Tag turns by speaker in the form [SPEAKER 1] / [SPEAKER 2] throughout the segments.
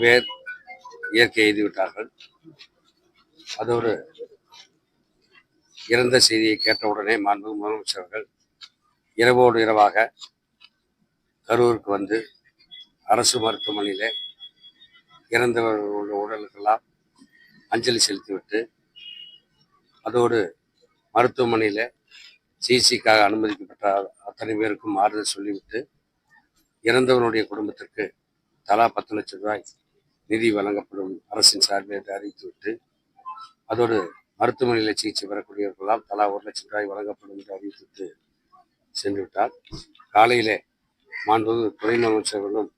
[SPEAKER 1] பேர் இயற்கை எழுதிவிட்டார்கள் அதோடு இறந்த செய்தியை கேட்டவுடனே மாண்பு முதலமைச்சர்கள் இரவோடு இரவாக கரூருக்கு வந்து அரசு மருத்துவமனையிலே இறந்தவர்களுடைய உடலுக்கெல்லாம் அஞ்சலி செலுத்திவிட்டு அதோடு மருத்துவமனையில் சிகிச்சைக்காக அனுமதிக்கப்பட்ட அத்தனை பேருக்கும் ஆறுதல் சொல்லிவிட்டு இறந்தவனுடைய குடும்பத்திற்கு தலா பத்து லட்சம் ரூபாய் நிதி வழங்கப்படும் அரசின் சார்பில் என்று அறிவித்துவிட்டு அதோடு மருத்துவமனையில் சிகிச்சை பெறக்கூடியவர்களால் தலா ஒரு லட்சம் ரூபாய் வழங்கப்படும் என்று அறிவித்துவிட்டு சென்று விட்டார் காலையிலே மாண்புமிகு துணை அமைச்சர்களும்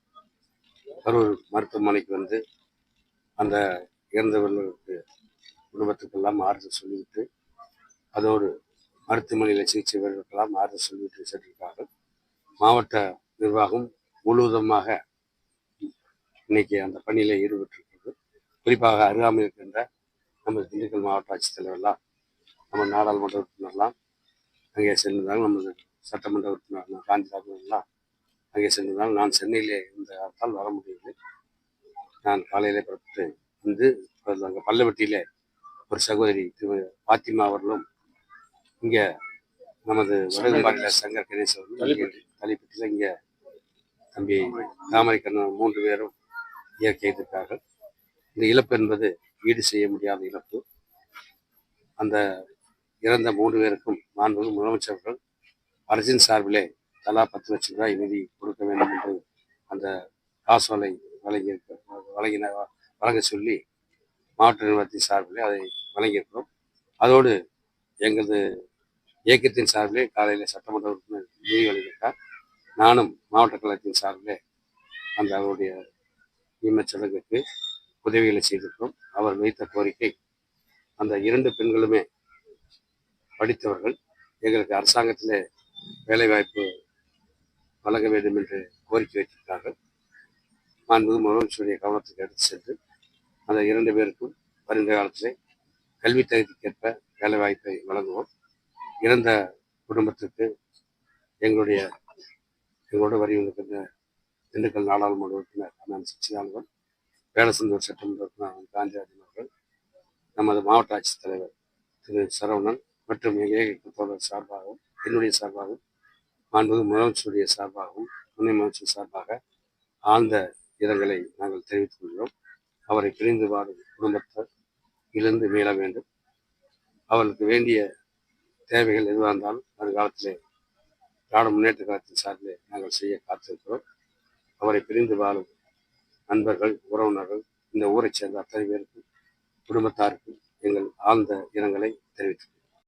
[SPEAKER 1] கரூர் மருத்துவமனைக்கு வந்து அந்த இறந்தவர்களுக்கு குடும்பத்துக்கெல்லாம் ஆறுதல் சொல்லிவிட்டு அதோடு மருத்துவமனையில் சிகிச்சை பெறுவதற்கெல்லாம் ஆறுதல் சொல்லிவிட்டு சென்றிருக்கார்கள் மாவட்ட நிர்வாகம் முழுவதுமாக இன்னைக்கு அந்த பணியில் ஈடுபட்டிருக்கிறது. குறிப்பாக அருகாமையில் இருக்கின்ற நமது திண்டுக்கல் மாவட்ட ஆட்சித்தலைவர்லாம் நம்ம நாடாளுமன்ற உறுப்பினர்லாம் அங்கே சென்றிருந்தாங்க. நமது சட்டமன்ற உறுப்பினர் காந்திராஜன்லாம் அங்கே சென்றிருந்தாங்க. நான் சென்னையிலே இருந்ததால் வர முடியவில்லை. நான் காலையிலே புறப்பட்டு வந்து அங்கே பல்லவட்டியிலே ஒரு சகோதரி திரு பாத்திமா அவர்களும் இங்கே நமது வடகுபாட்டில சங்கர் கணேஷ் அவர்களும் தலைப்பட்டியில் இங்கே தம்பி தாமரை கண்ணன் மூன்று பேரும் இயற்கை எதிர்த்தார்கள் இந்த இழப்பு என்பது ஈடு செய்ய முடியாத இழப்பு. அந்த இறந்த மூன்று பேருக்கும் நான்கு முதலமைச்சர்கள் அரசின் சார்பிலே தலா பத்து லட்சம் ரூபாய் நிதி கொடுக்க வேண்டும் என்று அந்த காசோலை வழங்கி வழங்கின வழங்க சொல்லி மாவட்ட நிறுவனத்தின் சார்பிலே அதை வழங்கியிருக்கிறோம். அதோடு எங்களது இயக்கத்தின் சார்பிலே காலையில் சட்டமன்ற உறுப்பினர் நிதி வழங்கியிருக்கார். நானும் மாவட்ட கழகத்தின் சார்பிலே அந்த அவருடைய நியமச்சடங்குக்கு உதவிகளை செய்திருக்கிறோம். அவர் வைத்த கோரிக்கை அந்த இரண்டு பெண்களுமே படித்தவர்கள் எங்களுக்கு அரசாங்கத்தில் வேலைவாய்ப்பு வழங்க வேண்டும் என்று கோரிக்கை வைத்திருக்கிறார்கள். மாண்பு முதலமைச்சருடைய கவனத்துக்கு எடுத்து சென்று அந்த இரண்டு பேருக்கும் வருகின்ற காலத்தில் கல்வி தகுதிக்கேற்ப வேலைவாய்ப்பை வழங்குவோம். இறந்த குடும்பத்திற்கு எங்களுடைய எங்களோட வரி வந்திருக்கின்ற திண்டுக்கல் நாடாளுமன்ற உறுப்பினர் அண்ணன் சச்சிதானந்தன் வேலசந்தூர் சட்டமன்ற உறுப்பினர் காந்திராஜன் அவர்கள் நமது மாவட்ட ஆட்சித்தலைவர் திரு சரவணன் மற்றும் எங்கள் இயக்க தோழர் சார்பாகவும் என்னுடைய சார்பாகவும் மாண்புகு முதலமைச்சருடைய சார்பாகவும் துணை முதலமைச்சர் சார்பாக ஆழ்ந்த இரங்கலை நாங்கள் தெரிவித்துக் கொள்கிறோம். அவரை பிரிந்து வாழும் குடும்பத்தார் இழந்து மீள வேண்டும். அவர்களுக்கு வேண்டிய தேவைகள் எதுவாக இருந்தாலும் வருங்காலத்திலே நாடு முன்னேற்ற காலத்தின் சார்பில் நாங்கள் செய்ய காத்திருக்கிறோம். அவரை பிரிந்து வாழும் நண்பர்கள் உறவினர்கள் இந்த ஊரைச் சேர்ந்த அத்தனை பேருக்கும் குடும்பத்தாருக்கும் எங்கள் ஆழ்ந்த இரங்கலை தெரிவித்துள்ளோம்